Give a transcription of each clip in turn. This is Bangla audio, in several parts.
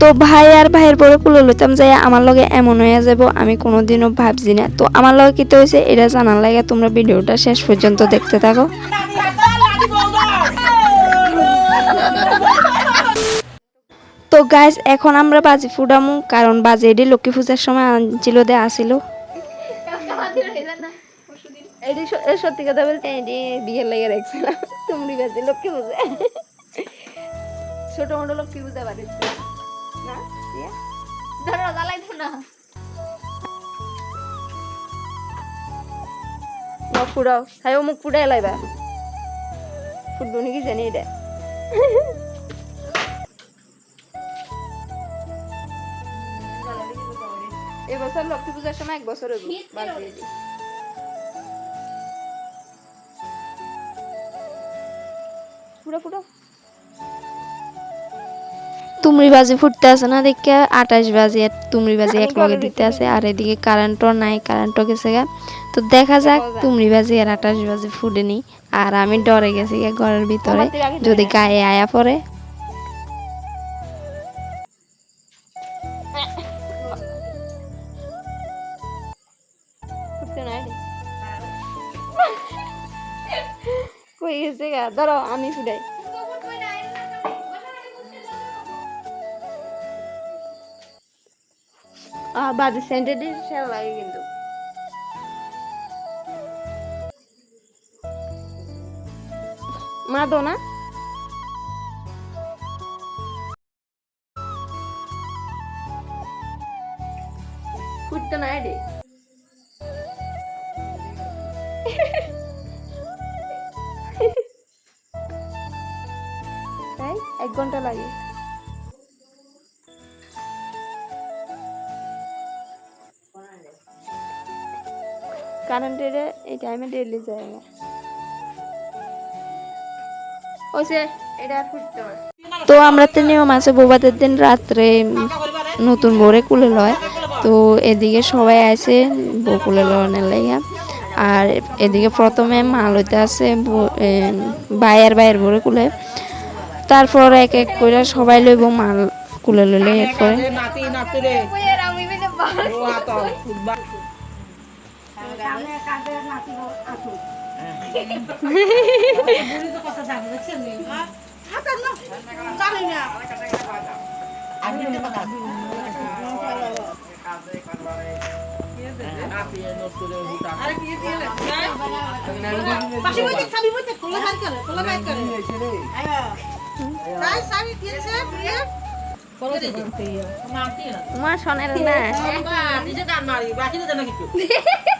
তো ভাই আর ভাইয়ের বড় কুলো লইতাম যাই আমার লগে এমন হয়ে যাব আমি কোনোদিনও ভাবছি না। তো আমার লগে কিতে হয়েছে এটা জানার লাগে তোমরা ভিডিওটা শেষ পর্যন্ত দেখতে থাকো। তো গাইজ এখন আমরা বাজি ফুডামু কারণ বাজি এটি লক্ষ্মী পূজার সময় আনছিল দে আসিল। সত্যি কথা বলতে এটি বিয়ের লেগে রাখছিলাম তুমি বাজি লক্ষ্মী পূজা। ছোট মোটো লক্ষ্মী পূজা বাড়ি দিয়া? ধরো জ্বালাই তো না। মুখ ফুড়াও তাই মুখ ফুড়াই লাইবা। ফুটবো নাকি জানি এটা। এবছর লক্ষ্মী পূজার সময় এক বছর। ফুড়ো ফুড়ো তুমরি বাজি ফুটতে আছে না দেখে আঠাশ বাজি আর তুমরি বাজি এক লগে দিতে আছে। আর এদিকে কারেন্টও নাই কারেন্টও গেছে গা। তো দেখা যাক তুমরি বাজি আর আঠাশ বাজি ফুটেনি। আর আমি ডরে গেছি গা ঘরের ভিতরে যদি গায়ে আয়া পড়ে। কই গেছে গা? ধরো আমি ফুটাই। আহ বাজে সেন্টেড সেরা লাগে কিন্তু মা দো না ফুটতে না কারেন্টের এই টাইমে ডেলি যায় না। ওইসে এটা ফুটতে তো আমরা তো নিয়ম আছে বোবাদের দিন রাত্রে নতুন ভোরে কুলে লয়। তো এদিকে সবাই আছে বউ কুলে লওয়ানোর লাইয়া আর এদিকে প্রথমে মাল হইতে আছে ব- এম, বাইয়ের বাইয়ের ভোরে কুলে। তারপর এক এক করে সবাই লইব মাল কুলে লইলে এরপরে। আতো ফুটবা মা শোনের না। নিজে গান মারি বাকি তো জানা কিছু।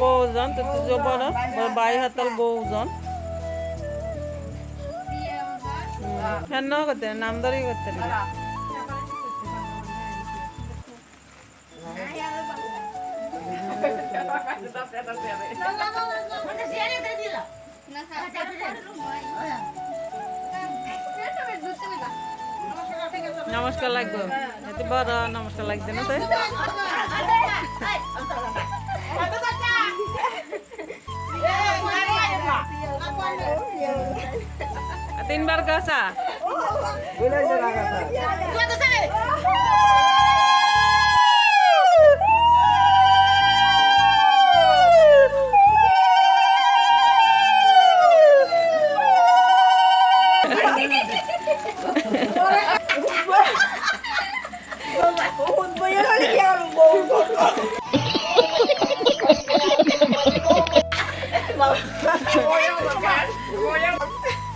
বউজন তো তুজো বড় বড় বাই হাতল বউজন ফেন ন করতে নামদারি করতে না নমস্কার লাগবে এতে বড় নমস্কার লাগবে না তাই তিনবার গাছা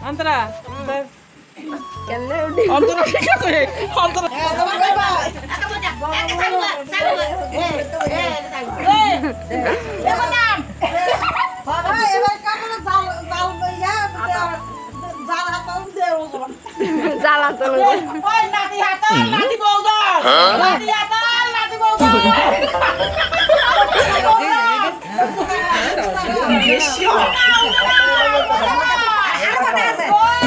অন্তরা জ্বালা তো নাতি হাতা নাতি বৌদা নাতি হাতা নাতি বৌদা Michel.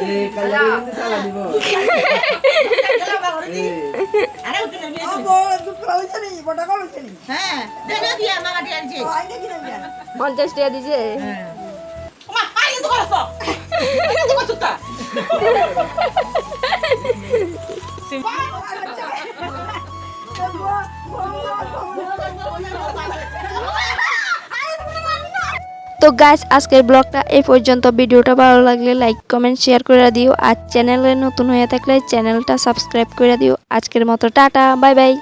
Eh, kaya yun sa ni mo. Kaya ba ko ni? Ara ko ni. Abo, tu prao sa ni, bota ko ni. Ha. Dela dia ma ka dian je. তো গাইস আজকের ব্লগটা এই পর্যন্ত। ভিডিওটা ভালো লাগলে লাইক কমেন্ট শেয়ার করে দিও। আর চ্যানেলে নতুন হয়ে থাকলে চ্যানেলটা সাবস্ক্রাইব করে দিও। আজকের মতো, টাটা বাই বাই